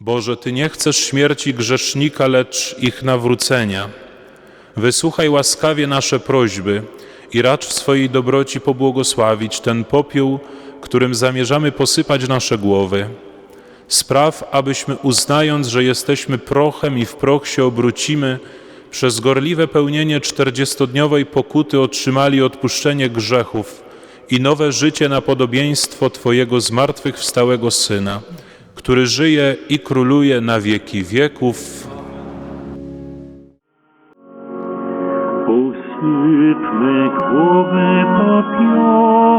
Boże, Ty nie chcesz śmierci grzesznika, lecz ich nawrócenia. Wysłuchaj łaskawie nasze prośby i racz w swojej dobroci pobłogosławić ten popiół, którym zamierzamy posypać nasze głowy. Spraw, abyśmy uznając, że jesteśmy prochem i w proch się obrócimy, przez gorliwe pełnienie czterdziestodniowej pokuty otrzymali odpuszczenie grzechów i nowe życie na podobieństwo Twojego zmartwychwstałego Syna, który żyje i króluje na wieki wieków. Usypmy głowy popiołem,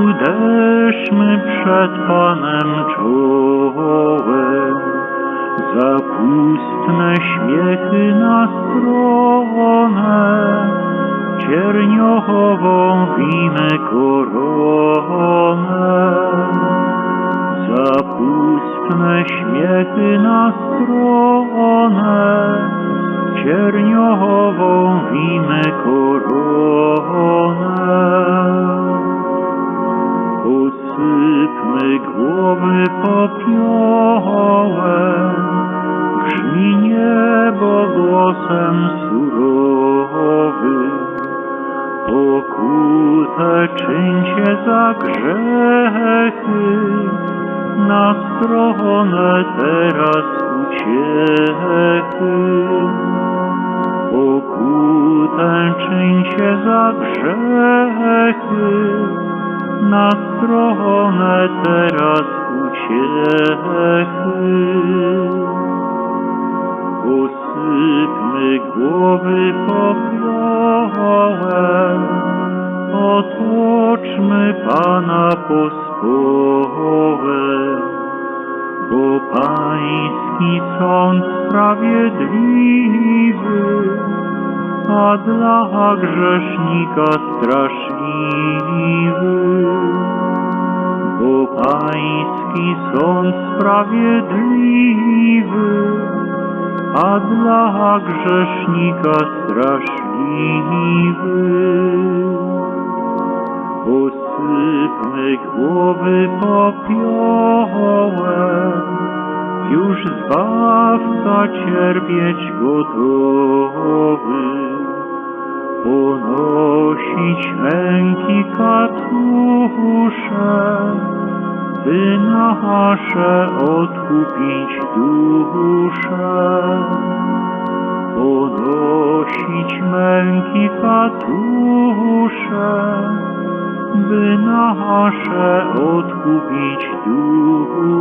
uderzmy przed Panem czołem. Zapustne śmiechy na stronę, cierniową wimy koronę. Zapustne śmiechy na stronę, cierniową wimy koronę. Usypmy głowy popiołem, grzmi niebo głosem surowym. Pokutę czyńcie za grzechy, na stronę teraz uciechy. Pokutę czyńcie za grzechy, na stronę teraz uciechy. Usypmy głowy popiołem, otoczmy Pana pospołem, Pański sąd sprawiedliwy, a dla grzesznika straszliwy. Bo Pański sąd sprawiedliwy, a dla grzesznika straszliwy. Usypmy głowy popiołem, już Zbawca cierpieć gotowy, ponosić męki katusze, by nasze odkupić dusze. Ponosić męki katusze, by nasze odkupić dusze.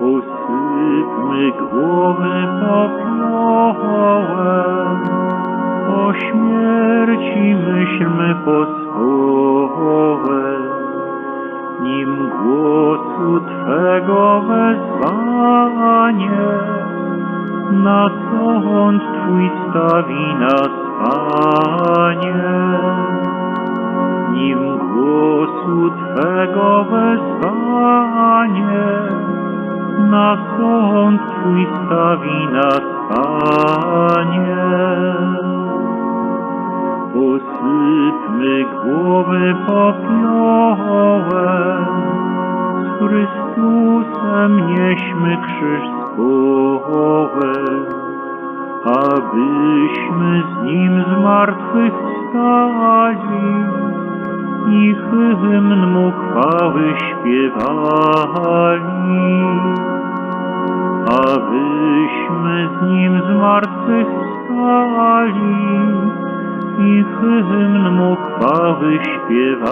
Usypmy głowy popiołem, o śmierci myślmy pospołem, nim głosu Twego wezwanie na sąd Twój stawi nas, Panie. Nim głosu Twego wezwanie na sąd Twój stawi nas, Panie. Usypmy głowy popiołem, z Chrystusem nieśmy krzyż społem, abyśmy z Nim zmartwychwstali i hymn Mu chwały śpiewali abyśmy z nim z martwych zmartwychwstali i hymn mu chwały śpiewali.